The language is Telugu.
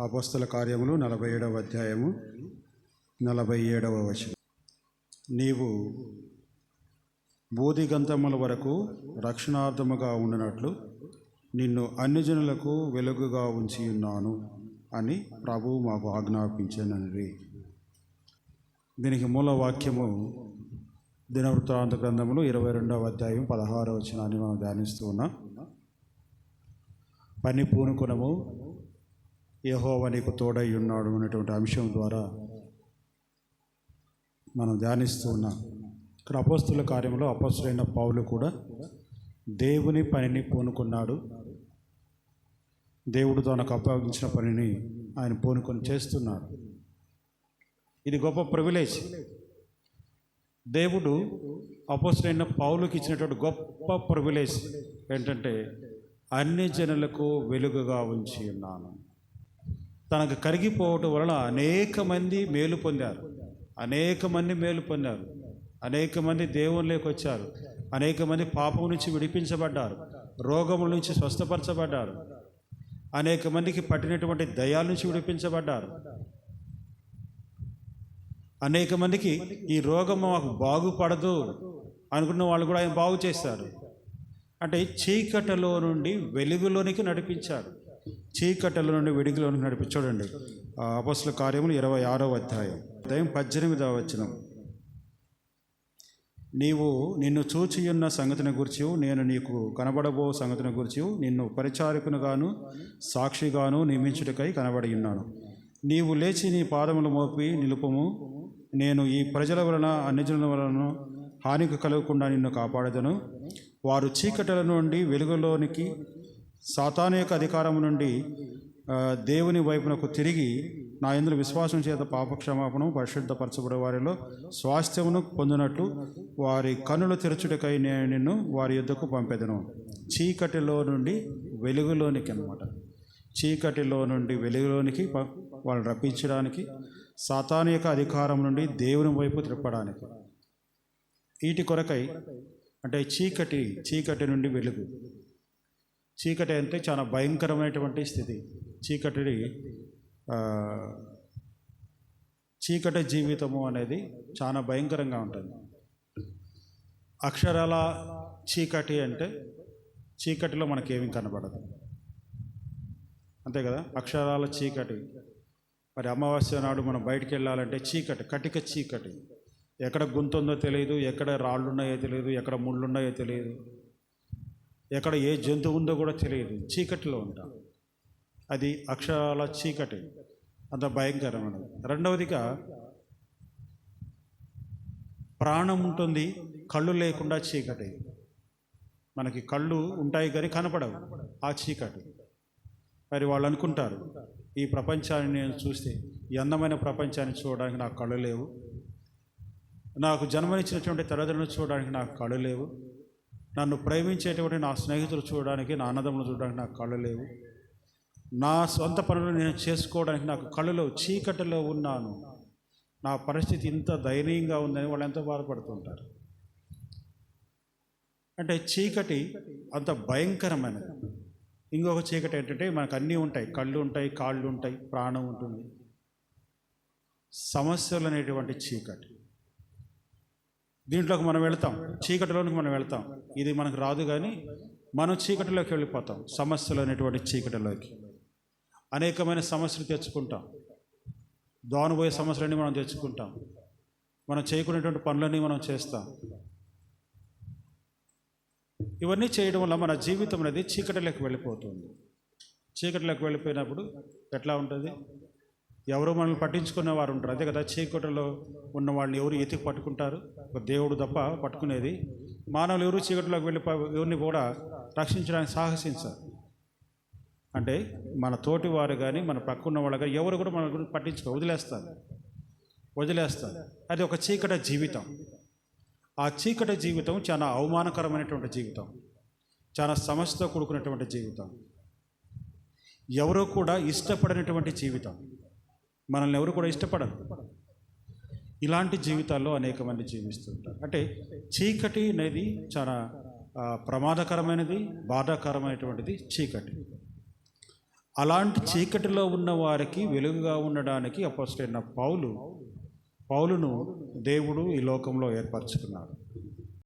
అపస్తుల కార్యములు నలభై ఏడవ అధ్యాయము నలభై ఏడవ వచనం. నీవు బోధిగంతముల వరకు రక్షణార్థముగా ఉండినట్లు నిన్ను అన్ని జనులకు వెలుగుగా ఉంచి ఉన్నాను అని ప్రభువు మాకు ఆజ్ఞాపించానని దీనికి మూల వాక్యము దినవృత్తాంత గ్రంథములు ఇరవై రెండవ అధ్యాయం పదహారవ వచనాన్ని మనం ధ్యానిస్తూ ఉన్నాం. పని పూనుకునము యెహోవా నీకు తోడై ఉన్నాడు అనేటువంటి అంశం ద్వారా మనం ధ్యానిస్తూ ఉన్నాం. ఇక్కడ అపోస్తుల కార్యంలో అపోస్తులైన పౌలు కూడా దేవుని పనిని పూనుకున్నాడు. దేవుడు తనకు అప్పగించిన పనిని ఆయన పూనుకొని చేస్తున్నాడు. ఇది గొప్ప ప్రివిలేజ్. దేవుడు అపోసులైన పౌలుకి ఇచ్చినటువంటి గొప్ప ప్రివిలేజ్ ఏంటంటే అన్ని జనులకు వెలుగుగా ఉంచి ఉన్నాను. తనకు కరిగిపోవటం వలన అనేక మంది మేలు పొందారు. అనేక మంది మేలు పొందారు. అనేక మంది దేవునిలోకి వచ్చారు. అనేక మంది పాపం నుంచి విడిపించబడ్డారు. రోగముల నుంచి స్వస్థపరచబడ్డారు. అనేక మందికి పట్టినటువంటి దయాల నుంచి విడిపించబడ్డారు. అనేక మందికి ఈ రోగం మాకు బాగుపడదు అనుకున్న వాళ్ళు కూడా ఆయన బాగు చేస్తారు అంటే చీకటిలో నుండి వెలుగులోనికి నడిపించారు. చీకటల నుండి వెలుగులోనికి నడిపి చూడండి. అపస్సుల కార్యములు ఇరవై ఆరో అధ్యాయం. ఉదయం పద్దెనిమిదవ వచనం. నీవు నిన్ను చూచియున్న సంగతిని గురించి నేను నీకు కనబడబో సంగతిని గురించి నిన్ను పరిచారకునుగాను సాక్షిగాను నియమించుటకై కనబడి ఉన్నాను. నీవు లేచి నీ పాదములు మోపి నిలుపము. నేను ఈ ప్రజల వలన అన్యజనుల వలన హానికి కలగకుండా నిన్ను కాపాడదను. వారు చీకటల నుండి వెలుగులోనికి సాతాను యొక్క అధికారం నుండి దేవుని వైపునకు తిరిగి నా ఇందులో విశ్వాసం చేత పాపక్షమాపణం పరిశుద్ధపరచబడే వారిలో స్వాస్థ్యమును పొందినట్లు వారి కనులు తెరచుటకై నేను నిన్ను వారి యుద్ధకు పంపెదను. చీకటిలో నుండి వెలుగులోనికి అన్నమాట. చీకటిలో నుండి వెలుగులోనికి వాళ్ళు వాళ్ళని రప్పించడానికి సాతాను యొక్క అధికారం నుండి దేవుని వైపు త్రిప్పడానికి వీటి కొరకై అంటే చీకటి చీకటి నుండి వెలుగు. చీకటి అంటే చాలా భయంకరమైనటువంటి స్థితి. చీకటి చీకటి జీవితము అనేది చాలా భయంకరంగా ఉంటుంది. అక్షరాల చీకటి అంటే చీకటిలో మనకేమీ కనబడదు. అంతే కదా? అక్షరాల చీకటి. మరి అమావాస్య నాడు మనం బయటికి వెళ్ళాలంటే చీకటి కటిక చీకటి. ఎక్కడ గుంతుందో తెలియదు ఎక్కడ రాళ్ళు ఉన్నాయో తెలియదు ఎక్కడ ముళ్ళు ఉన్నాయో తెలియదు ఎక్కడ ఏ జంతువు ఉందో కూడా తెలియదు. చీకటిలో ఉంటాం. అది అక్షరాల చీకటి. అంత భయంకరమైనది. రెండవదిగా ప్రాణం ఉంటుంది కళ్ళు లేకుండా చీకటి. మనకి కళ్ళు ఉంటాయి కానీ కనపడవు. ఆ చీకటి. మరి వాళ్ళు అనుకుంటారు ఈ ప్రపంచాన్ని నేను చూస్తే ఈ అందమైన ప్రపంచాన్ని చూడడానికి నాకు కళ్ళు లేవు. నాకు జన్మనిచ్చినటువంటి తల్లిదండ్రులను చూడడానికి నాకు కళ్ళు లేవు. నన్ను ప్రేమించేటువంటి నా స్నేహితులు చూడడానికి నా అన్నదమ్ములు చూడడానికి నాకు కళ్ళు లేవు. నా సొంత పనులు నేను చేసుకోవడానికి నాకు కళ్ళులో చీకటిలో ఉన్నాను. నా పరిస్థితి ఇంత దయనీయంగా ఉందని వాళ్ళు ఎంతో బాధపడుతుంటారు. అంటే చీకటి అంత భయంకరమైనది. ఇంకొక చీకటి ఏంటంటే మనకు అన్నీ ఉంటాయి. కళ్ళు ఉంటాయి కాళ్ళు ఉంటాయి ప్రాణం ఉంటుంది. సమస్యలు అనేటువంటి చీకటి. దీంట్లోకి మనం వెళ్తాం. చీకటిలోనికి మనం వెళ్తాం. ఇది మనకు రాదు కానీ మనం చీకటిలోకి వెళ్ళిపోతాం. సమస్యలు అనేటువంటి చీకటిలోకి. అనేకమైన సమస్యలు తెచ్చుకుంటాం. దోనబోయే సమస్యలన్నీ మనం తెచ్చుకుంటాం. మనం చేయకునేటువంటి పనులన్నీ మనం చేస్తాం. ఇవన్నీ చేయడం వల్ల మన జీవితం అనేది చీకటిలోకి వెళ్ళిపోతుంది. చీకటిలోకి వెళ్ళిపోయినప్పుడు ఎట్లా ఉంటుంది? ఎవరు మనల్ని పట్టించుకునే వారు ఉంటారు. అదే కదా చీకటిలో ఉన్న వాళ్ళని ఎవరు ఎతికి పట్టుకుంటారు? ఒక దేవుడు తప్ప పట్టుకునేది. మానవులు ఎవరు చీకటిలోకి వెళ్ళి ఎవరిని కూడా రక్షించడానికి సాహసించారు. అంటే మన తోటి వారు కానీ మన పక్కన్న వాళ్ళు కానీ ఎవరు కూడా మన గురించి పట్టించుకో వదిలేస్తారు. వదిలేస్తారు. అది ఒక చీకటి జీవితం. ఆ చీకటి జీవితం చాలా అవమానకరమైనటువంటి జీవితం. చాలా సమస్యతో కూడుకున్నటువంటి జీవితం. ఎవరో కూడా ఇష్టపడినటువంటి జీవితం. మనల్ని ఎవరు కూడా ఇష్టపడరు. ఇలాంటి జీవితాల్లో అనేక మంది జీవిస్తుంటారు. అంటే చీకటి అనేది చాలా ప్రమాదకరమైనది బాధాకరమైనటువంటిది చీకటి. అలాంటి చీకటిలో ఉన్న వారికి వెలుగుగా ఉండడానికి అపోస్టైన పౌలు పౌలును దేవుడు ఈ లోకంలో ఏర్పరచుకున్నాడు.